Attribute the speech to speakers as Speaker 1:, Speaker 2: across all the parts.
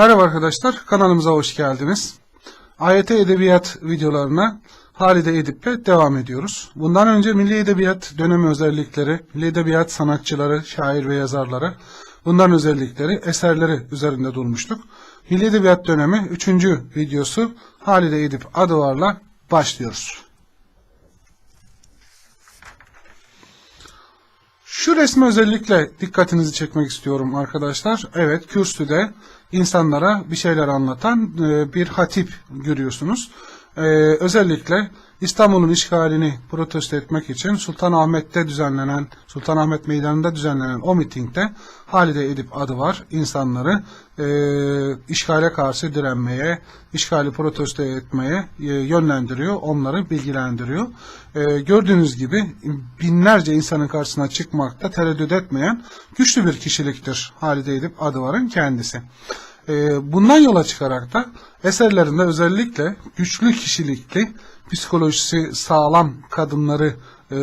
Speaker 1: Merhaba arkadaşlar, kanalımıza hoş geldiniz. AYT Edebiyat videolarına Halide Edip'le devam ediyoruz. Bundan önce Milli Edebiyat dönemi özellikleri, Milli Edebiyat sanatçıları, şair ve yazarları, bundan özellikleri, eserleri üzerinde durmuştuk. Milli Edebiyat dönemi 3. videosu Halide Edip adı varla başlıyoruz. Şu resme özellikle dikkatinizi çekmek istiyorum arkadaşlar. Evet, kürsüde insanlara bir şeyler anlatan e, bir hatip görüyorsunuz. E, özellikle İstanbul'un işgalini protesto etmek için Sultanahmet'te düzenlenen, Sultanahmet Meydanı'nda düzenlenen o mitingde Halide Edip adı var. İnsanları e, işgale karşı direnmeye, işgali protesto etmeye e, yönlendiriyor, onları bilgilendiriyor. E, gördüğünüz gibi binlerce insanın karşısına çıkmakta tereddüt etmeyen güçlü bir kişiliktir Halide Edip adı varın kendisi. E, bundan yola çıkarak da eserlerinde özellikle güçlü kişilikli, psikolojisi sağlam kadınları e,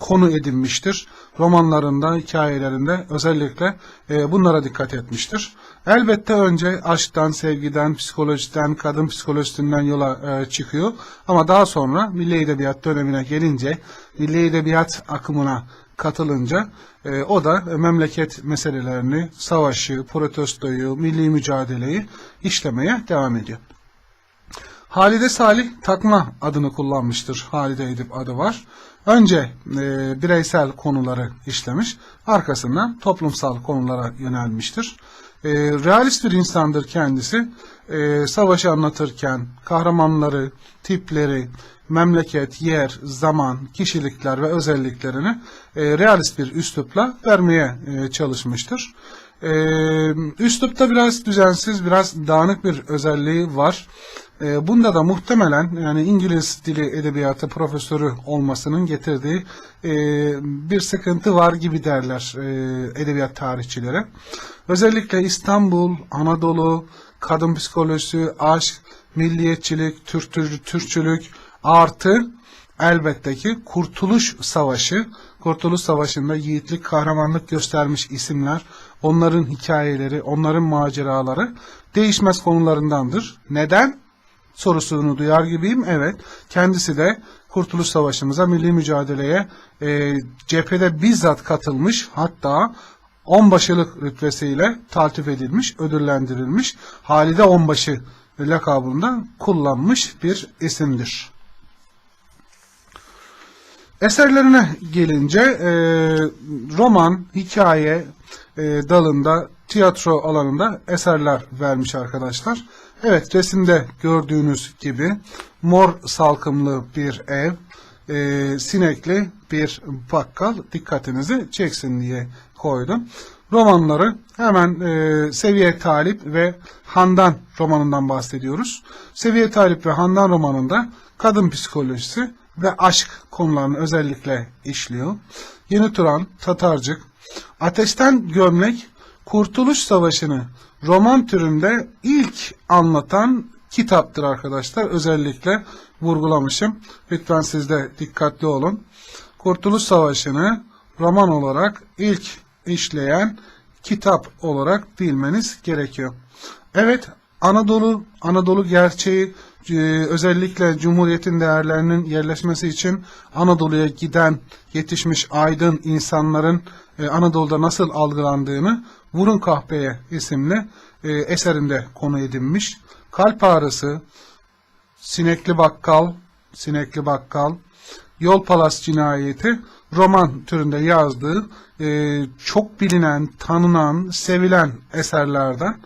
Speaker 1: konu edinmiştir. Romanlarında, hikayelerinde özellikle e, bunlara dikkat etmiştir. Elbette önce aşktan, sevgiden, psikolojiden, kadın psikolojisinden yola e, çıkıyor. Ama daha sonra Milli Edebiyat dönemine gelince, Milli Edebiyat akımına katılınca e, o da memleket meselelerini, savaşı, protestoyu, milli mücadeleyi işlemeye devam ediyor. Halide Salih takma adını kullanmıştır. Halide Edip adı var. Önce e, bireysel konuları işlemiş, arkasından toplumsal konulara yönelmiştir. E, realist bir insandır kendisi. E, savaşı anlatırken kahramanları, tipleri, memleket, yer, zaman, kişilikler ve özelliklerini e, realist bir üslupla vermeye e, çalışmıştır. E, üslupta biraz düzensiz, biraz dağınık bir özelliği var. E, bunda da muhtemelen yani İngiliz dili edebiyatı profesörü olmasının getirdiği e, bir sıkıntı var gibi derler e, edebiyat tarihçileri. Özellikle İstanbul, Anadolu, kadın psikolojisi, aşk, milliyetçilik, Türkçülük artı elbette ki Kurtuluş Savaşı, Kurtuluş Savaşı'nda yiğitlik, kahramanlık göstermiş isimler, onların hikayeleri, onların maceraları değişmez konularındandır. Neden? sorusunu duyar gibiyim. Evet, kendisi de Kurtuluş Savaşı'mıza, milli mücadeleye e, cephede bizzat katılmış, hatta onbaşılık rütbesiyle taltif edilmiş, ödüllendirilmiş, Halide Onbaşı lakabında kullanmış bir isimdir. Eserlerine gelince e, roman, hikaye e, dalında, tiyatro alanında eserler vermiş arkadaşlar. Evet resimde gördüğünüz gibi mor salkımlı bir ev, e, sinekli bir bakkal dikkatinizi çeksin diye koydum. Romanları hemen e, Seviye Talip ve Handan romanından bahsediyoruz. Seviye Talip ve Handan romanında kadın psikolojisi ve aşk konularını özellikle işliyor. Yeni Turan, Tatarcık, Ateşten Gömlek, Kurtuluş Savaşı'nı roman türünde ilk anlatan kitaptır arkadaşlar. Özellikle vurgulamışım. Lütfen siz de dikkatli olun. Kurtuluş Savaşı'nı roman olarak ilk işleyen kitap olarak bilmeniz gerekiyor. Evet Anadolu, Anadolu gerçeği e, özellikle Cumhuriyet'in değerlerinin yerleşmesi için Anadolu'ya giden yetişmiş aydın insanların e, Anadolu'da nasıl algılandığını Vurun Kahpeye isimli e, eserinde konu edinmiş. Kalp ağrısı, Sinekli Bakkal, Sinekli Bakkal, Yol Palas Cinayeti roman türünde yazdığı e, çok bilinen, tanınan, sevilen eserlerden.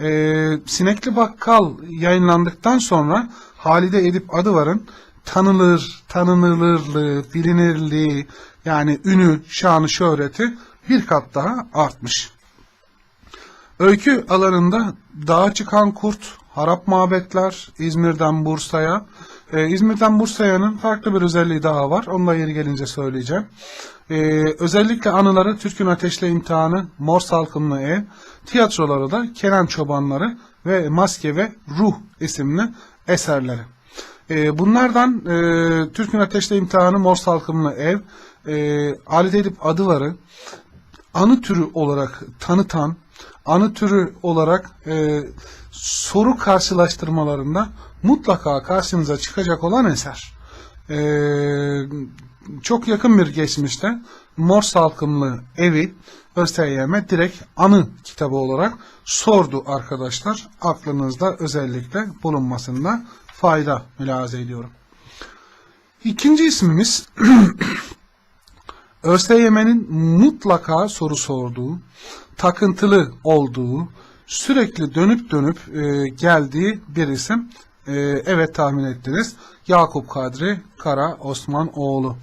Speaker 1: E, Sinekli Bakkal yayınlandıktan sonra Halide Edip Adıvar'ın tanınır, tanınırlığı, bilinirliği yani ünü, şanı, şöhreti bir kat daha artmış. Öykü alanında Dağa Çıkan Kurt, Harap Mabetler, İzmir'den Bursa'ya. Ee, İzmir'den Bursa'yanın farklı bir özelliği daha var. Onunla yeri gelince söyleyeceğim. Ee, özellikle anıları Türk'ün Ateşle İmtihanı, Mor Salkımlı Ev, tiyatroları da Kenan Çobanları ve Maske ve Ruh isimli eserleri. Ee, bunlardan e, Türk'ün Ateşle İmtihanı, Mor Salkımlı Ev, e, Halit Edip Adıvar'ı, anı türü olarak tanıtan, anı türü olarak e, soru karşılaştırmalarında mutlaka karşınıza çıkacak olan eser. E, çok yakın bir geçmişte Morse halkımlı evi ÖSYM direkt anı kitabı olarak sordu arkadaşlar. Aklınızda özellikle bulunmasında fayda mülahaza ediyorum. İkinci ismimiz ÖSYM'nin mutlaka soru sorduğu, takıntılı olduğu, sürekli dönüp dönüp e, geldiği bir isim. E, evet tahmin ettiniz. Yakup Kadri Kara Osmanoğlu.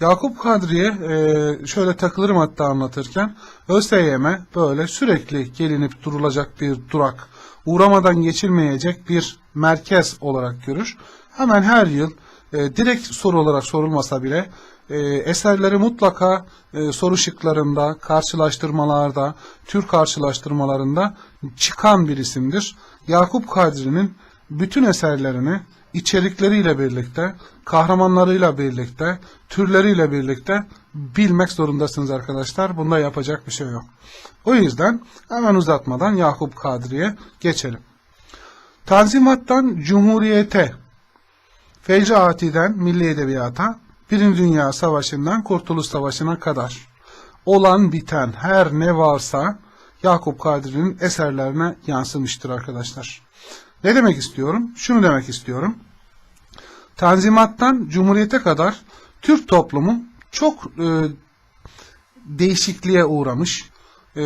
Speaker 1: Yakup Kadri'ye e, şöyle takılırım hatta anlatırken ÖSYM böyle sürekli gelinip durulacak bir durak, uğramadan geçilmeyecek bir merkez olarak görür. Hemen her yıl e, direkt soru olarak sorulmasa bile e, eserleri mutlaka e, soru şıklarında, karşılaştırmalarda, tür karşılaştırmalarında çıkan bir isimdir. Yakup Kadri'nin bütün eserlerini içerikleriyle birlikte, kahramanlarıyla birlikte, türleriyle birlikte bilmek zorundasınız arkadaşlar. Bunda yapacak bir şey yok. O yüzden hemen uzatmadan Yakup Kadri'ye geçelim. Tanzimat'tan Cumhuriyete, Fecri Ati'den Milli Edebiyata, Birinci Dünya Savaşı'ndan Kurtuluş Savaşı'na kadar olan biten her ne varsa Yakup Kadri'nin eserlerine yansımıştır arkadaşlar. Ne demek istiyorum? Şunu demek istiyorum. Tanzimattan Cumhuriyete kadar Türk toplumu çok e, değişikliğe uğramış, e,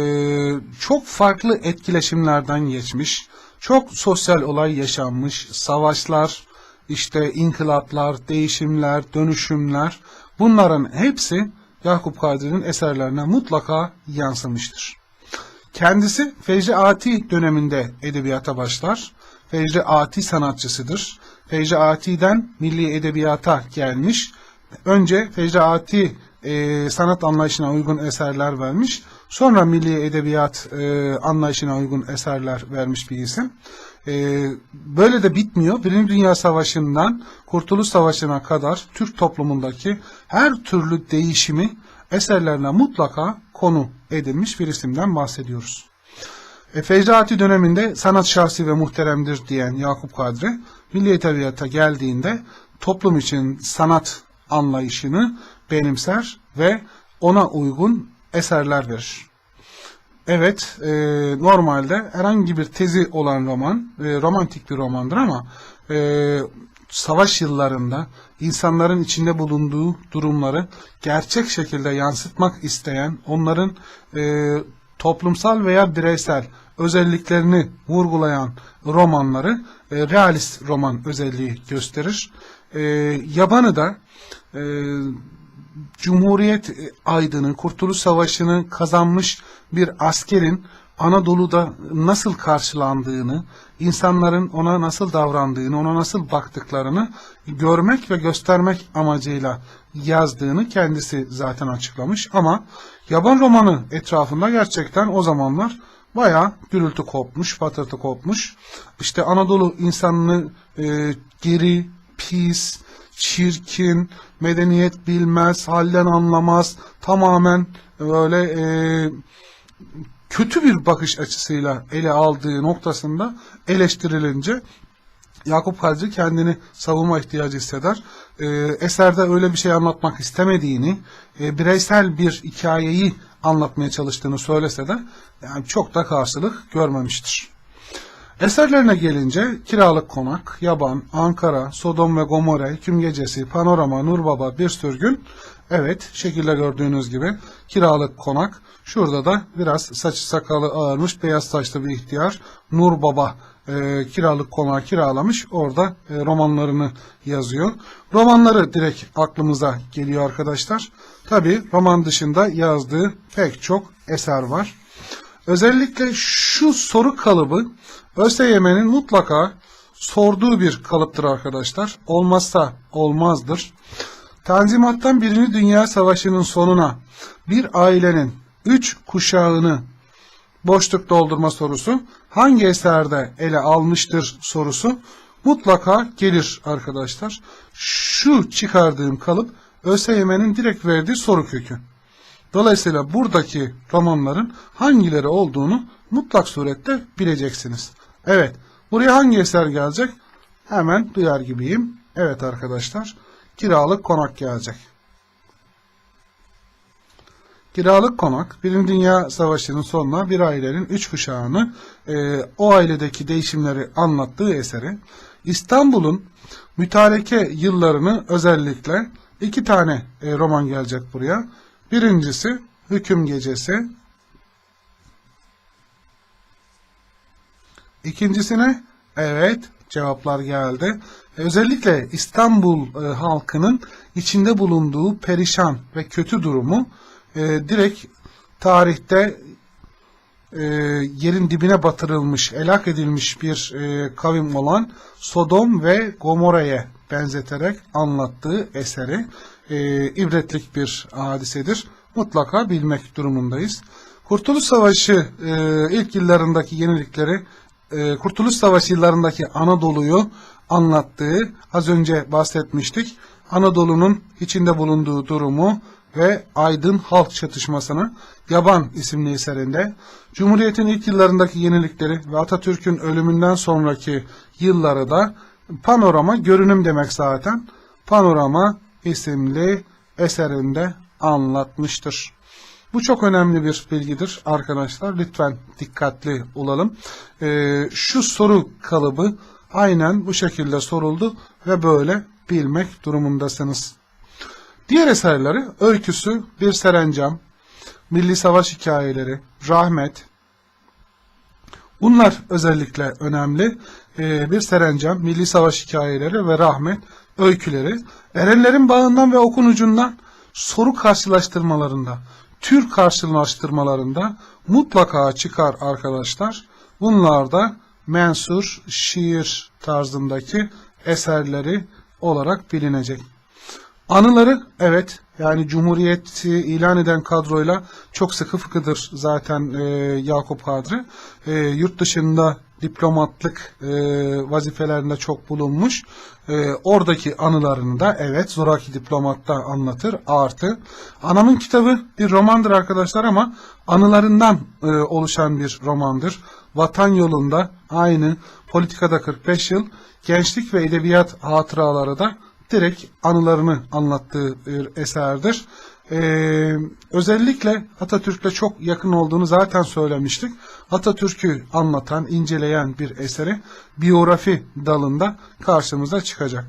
Speaker 1: çok farklı etkileşimlerden geçmiş, çok sosyal olay yaşanmış, savaşlar, işte inkılaplar, değişimler, dönüşümler bunların hepsi Yakup Kadri'nin eserlerine mutlaka yansımıştır. Kendisi Fecri Ati döneminde edebiyata başlar. Fecri Ati sanatçısıdır. Fecri Ati'den milli edebiyata gelmiş. Önce Fecri Ati e, sanat anlayışına uygun eserler vermiş. Sonra milli edebiyat e, anlayışına uygun eserler vermiş bir isim. E, böyle de bitmiyor. Birinci Dünya Savaşı'ndan Kurtuluş Savaşı'na kadar Türk toplumundaki her türlü değişimi eserlerine mutlaka konu edilmiş bir isimden bahsediyoruz. E, Fecrati döneminde sanat şahsi ve muhteremdir diyen Yakup Kadri, Milli Edebiyat'a geldiğinde toplum için sanat anlayışını benimser ve ona uygun eserler verir. Evet, e, normalde herhangi bir tezi olan roman, e, romantik bir romandır ama e, savaş yıllarında insanların içinde bulunduğu durumları gerçek şekilde yansıtmak isteyen, onların e, toplumsal veya bireysel özelliklerini vurgulayan romanları e, realist roman özelliği gösterir. E, yabanı da e, Cumhuriyet aydını, Kurtuluş Savaşı'nı kazanmış bir askerin Anadolu'da nasıl karşılandığını, insanların ona nasıl davrandığını, ona nasıl baktıklarını görmek ve göstermek amacıyla yazdığını kendisi zaten açıklamış. Ama yaban romanı etrafında gerçekten o zamanlar bayağı gürültü kopmuş, patırtı kopmuş. İşte Anadolu insanını e, geri, pis, çirkin, medeniyet bilmez, halden anlamaz, tamamen böyle e, kötü bir bakış açısıyla ele aldığı noktasında eleştirilince Yakup Kadri kendini savunma ihtiyacı hisseder. E, eserde öyle bir şey anlatmak istemediğini, e, bireysel bir hikayeyi anlatmaya çalıştığını söylese de yani çok da karşılık görmemiştir. Eserlerine gelince Kiralık Konak, Yaban, Ankara, Sodom ve Gomorre, Hüküm Gecesi, Panorama, Nurbaba, Bir Sürgün. Evet, şekilde gördüğünüz gibi Kiralık Konak. Şurada da biraz saçı sakalı ağarmış, beyaz saçlı bir ihtiyar Nur Baba e, kiralık konağı kiralamış. Orada e, romanlarını yazıyor. Romanları direkt aklımıza geliyor arkadaşlar. Tabi roman dışında yazdığı pek çok eser var. Özellikle şu soru kalıbı ÖSYM'nin mutlaka sorduğu bir kalıptır arkadaşlar. Olmazsa olmazdır. Tanzimattan Birinci Dünya Savaşı'nın sonuna bir ailenin üç kuşağını boşluk doldurma sorusu hangi eserde ele almıştır sorusu mutlaka gelir arkadaşlar. Şu çıkardığım kalıp ÖSYM'nin direkt verdiği soru kökü. Dolayısıyla buradaki romanların hangileri olduğunu mutlak surette bileceksiniz. Evet, buraya hangi eser gelecek? Hemen duyar gibiyim. Evet arkadaşlar, kiralık konak gelecek. Kiralık konak, Birinci Dünya Savaşı'nın sonuna bir ailenin üç kuşağını, e, o ailedeki değişimleri anlattığı eseri, İstanbul'un mütareke yıllarını özellikle iki tane e, roman gelecek buraya. Birincisi Hüküm Gecesi, İkincisine evet cevaplar geldi. Özellikle İstanbul e, halkının içinde bulunduğu perişan ve kötü durumu e, direkt tarihte e, yerin dibine batırılmış, helak edilmiş bir e, kavim olan Sodom ve Gomorra'ya benzeterek anlattığı eseri e, ibretlik bir hadisedir. Mutlaka bilmek durumundayız. Kurtuluş Savaşı e, ilk yıllarındaki yenilikleri, e, Kurtuluş Savaşı yıllarındaki Anadolu'yu anlattığı az önce bahsetmiştik. Anadolu'nun içinde bulunduğu durumu ve Aydın Halk Çatışması'nı Yaban isimli eserinde Cumhuriyet'in ilk yıllarındaki yenilikleri ve Atatürk'ün ölümünden sonraki yılları da panorama görünüm demek zaten. Panorama isimli eserinde anlatmıştır. Bu çok önemli bir bilgidir arkadaşlar. Lütfen dikkatli olalım. Ee, şu soru kalıbı aynen bu şekilde soruldu ve böyle bilmek durumundasınız. Diğer eserleri öyküsü Bir Serencam, Milli Savaş Hikayeleri, Rahmet. Bunlar özellikle önemli. Ee, bir Serencam, Milli Savaş Hikayeleri ve Rahmet öyküleri. Erenlerin bağından ve okunucundan soru karşılaştırmalarında, tür karşılaştırmalarında mutlaka çıkar arkadaşlar. Bunlar da mensur şiir tarzındaki eserleri olarak bilinecek. Anıları evet yani Cumhuriyeti ilan eden kadroyla çok sıkı fıkıdır zaten e, Yakup Kadri. E, yurt dışında diplomatlık e, vazifelerinde çok bulunmuş. E, oradaki anılarını da evet Zoraki Diplomat'ta anlatır. Artı Anamın kitabı bir romandır arkadaşlar ama anılarından e, oluşan bir romandır. Vatan yolunda aynı politikada 45 yıl gençlik ve edebiyat hatıraları da direkt anılarını anlattığı bir eserdir. Ee, özellikle Atatürk'le çok yakın olduğunu zaten söylemiştik. Atatürk'ü anlatan, inceleyen bir eseri biyografi dalında karşımıza çıkacak.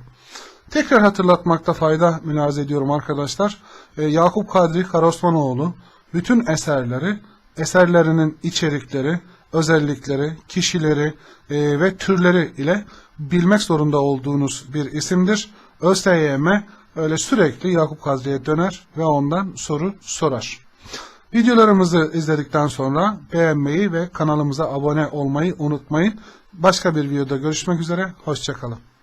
Speaker 1: Tekrar hatırlatmakta fayda münaz ediyorum arkadaşlar. Ee, Yakup Kadri Karosmanoğlu bütün eserleri, eserlerinin içerikleri, özellikleri, kişileri e, ve türleri ile bilmek zorunda olduğunuz bir isimdir. ÖSYM öyle sürekli Yakup Kadri'ye döner ve ondan soru sorar. Videolarımızı izledikten sonra beğenmeyi ve kanalımıza abone olmayı unutmayın. Başka bir videoda görüşmek üzere, hoşçakalın.